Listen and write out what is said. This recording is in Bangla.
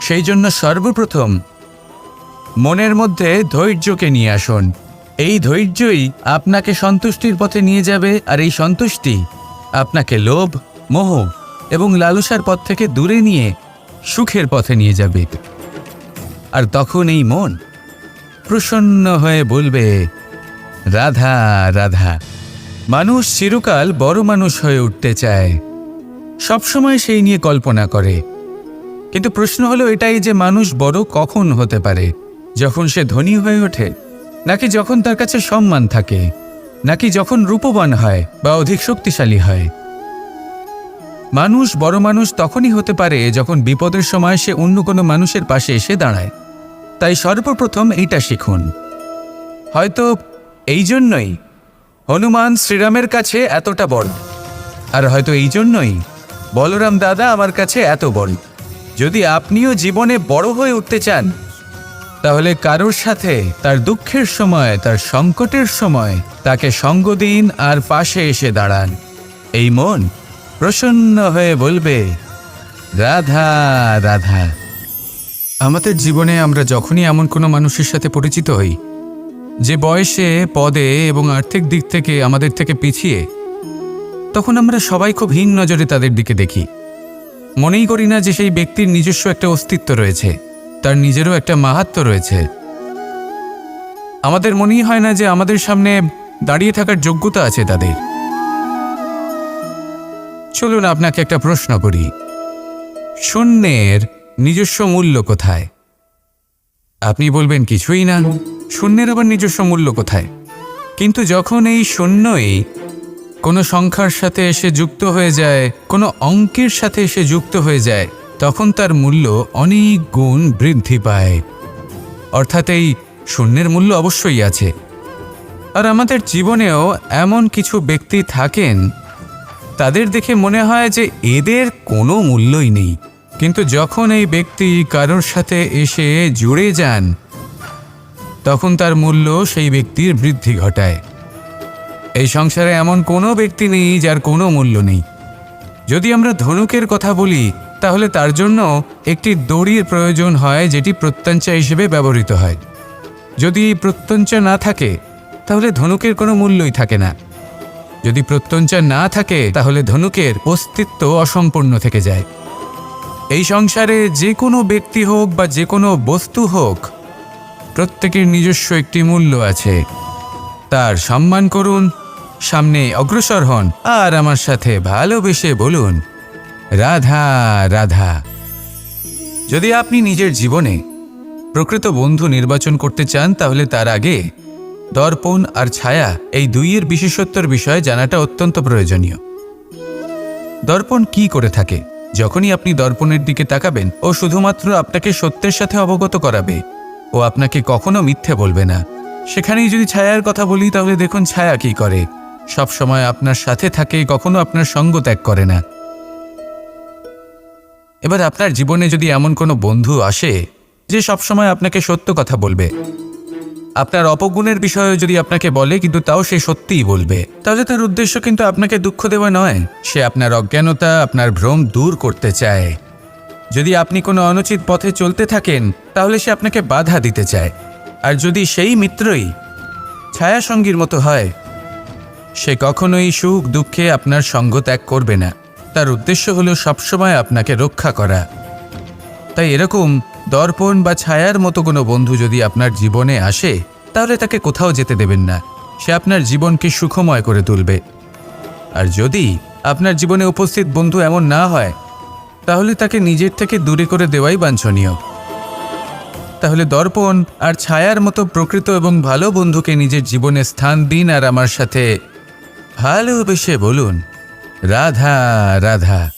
সেই জন্য সর্বপ্রথম মনের মধ্যে ধৈর্যকে নিয়ে আসুন। এই ধৈর্যই আপনাকে সন্তুষ্টির পথে নিয়ে যাবে, আর এই সন্তুষ্টি আপনাকে লোভ, মোহ এবং লালসার পথ থেকে দূরে নিয়ে সুখের পথে নিয়ে যাবে। আর তখন এই মন প্রসন্ন হয়ে বলবে, রাধা রাধা, মানুষ চিরকাল বড় মানুষ হয়ে উঠতে চায়। সবসময় সেই নিয়ে কল্পনা করে। কিন্তু প্রশ্ন হলো এটাই যে মানুষ বড় কখন হতে পারে? যখন সে ধনী হয়ে ওঠে? নাকি যখন তার কাছে সম্মান থাকে? নাকি যখন রূপবান হয় বা অধিক শক্তিশালী হয়? মানুষ বড় মানুষ তখনই হতে পারে যখন বিপদের সময় সে অন্য কোনো মানুষের পাশে এসে দাঁড়ায়। তাই সর্বপ্রথম এইটা শিখুন। হয়তো এই জন্যই হনুমান শ্রীরামের কাছে এতটা বড়। আর হয়তো এই জন্যই বলরাম দাদা আমার কাছে এত বড়। যদি আপনিও জীবনে বড় হয়ে উঠতে চান, তাহলে কারোর সাথে তার দুঃখের সময়, তার সংকটের সময় তাকে সঙ্গ দিন আর পাশে এসে দাঁড়ান। এই মন প্রসন্ন হয়ে বলবে, রাধা রাধা। আমাদের জীবনে আমরা যখনই এমন কোনো মানুষের সাথে পরিচিত হই, যে বয়সে, পদে এবং আর্থিক দিক থেকে আমাদের থেকে পিছিয়ে, তখন আমরা সবাই খুব হীন নজরে তাদের দিকে দেখি। মনেই করি না যে সেই ব্যক্তির নিজস্ব একটা অস্তিত্ব রয়েছে, তার নিজেরও একটা মাহাত্ম রয়েছে। আমাদের মনেই হয় না যে আমাদের সামনে দাঁড়িয়ে থাকার যোগ্যতা আছে তাদের। চলুন আপনাকে একটা প্রশ্ন করি। শূন্যের নিজস্ব মূল্য কোথায়? আপনি বলবেন, কিছুই না। শূন্যের আবার নিজস্ব মূল্য কোথায়? কিন্তু যখন এই শূন্যই কোনো সংখ্যার সাথে এসে যুক্ত হয়ে যায়, কোনো অঙ্কের সাথে এসে যুক্ত হয়ে যায়, তখন তার মূল্য অনেক গুণ বৃদ্ধি পায়। অর্থাৎ এই শূন্যের মূল্য অবশ্যই আছে। আর আমাদের জীবনেও এমন কিছু ব্যক্তি থাকেন, তাদের দেখে মনে হয় যে এদের কোনো মূল্যই নেই। কিন্তু যখন এই ব্যক্তি কারোর সাথে এসে জুড়ে যান, তখন তার মূল্য সেই ব্যক্তির বৃদ্ধি ঘটায়। এই সংসারে এমন কোনো ব্যক্তি নেই যার কোনো মূল্য নেই। যদি আমরা ধনুকের কথা বলি, তাহলে তার জন্য একটি দড়ির প্রয়োজন হয় যেটি প্রত্যঞ্চা হিসেবে ব্যবহৃত হয়। যদি প্রত্যঞ্চা না থাকে, তাহলে ধনুকের কোনো মূল্যই থাকে না। যদি প্রত্যঞ্চা না থাকে, তাহলে ধনুকের অস্তিত্ব অসম্পূর্ণ থেকে যায়। এই সংসারে যে কোনো ব্যক্তি হোক বা যে কোনো বস্তু হোক, প্রত্যেকের নিজস্ব একটি মূল্য আছে। তার সম্মান করুন, সামনে অগ্রসর হন, আর আমার সাথে ভালোবেসে বলুন, রাধা রাধা। যদি আপনি নিজের জীবনে প্রকৃত বন্ধু নির্বাচন করতে চান, তাহলে তার আগে দর্পণ আর ছায়া এই দুইয়ের বিশেষত্বর বিষয়ে জানাটা অত্যন্ত প্রয়োজনীয়। দর্পণ কি করে থাকে? যখনই আপনি দর্পণের দিকে তাকাবেন, ও শুধুমাত্র আপনাকে সত্যের সাথে অবগত করাবে, ও আপনাকে কখনো মিথ্যে বলবে না। সেখানেই যদি ছায়ার কথা বলি, তাহলে দেখুন ছায়া কি করে। সব সময় আপনার সাথে থাকে, কখনো আপনার সঙ্গ ত্যাগ করে না। এবার আপনার জীবনে যদি এমন কোনো বন্ধু আসে, যে সবসময় আপনাকে সত্য কথা বলবে। আপনার অপগুণের বিষয়ে যদি আপনাকে বলে, কিন্তু তাও সে সত্যিই বলবে। তাহলে তার উদ্দেশ্য কিন্তু আপনাকে দুঃখ দেওয়া নয়। সে আপনার অজ্ঞানতা, আপনার ভ্রম দূর করতে চায়। যদি আপনি কোনো অনুচিত পথে চলতে থাকেন, তাহলে সে আপনাকে বাধা দিতে চায়। আর যদি সেই মিত্রই ছায়াসঙ্গীর মতো হয়, সে কখনোই সুখ দুঃখে আপনার সঙ্গ ত্যাগ করবে না। তার উদ্দেশ্য হলো সবসময় আপনাকে রক্ষা করা। তাই এরকম দর্পণ বা ছায়ার মতো কোনো বন্ধু যদি আপনার জীবনে আসে, তাহলে তাকে কোথাও যেতে দেবেন না। সে আপনার জীবনকে সুখময় করে তুলবে। আর যদি আপনার জীবনে উপস্থিত বন্ধু এমন না হয়, তাহলে তাকে নিজের থেকে দূরে করে দেওয়াই বাঞ্ছনীয়। তাহলে দর্পণ আর ছায়ার মতো প্রকৃত এবং ভালো বন্ধুকে নিজের জীবনে স্থান দিন আর আমার সাথে। ভালোবেসে বলুন, রাধা রাধা।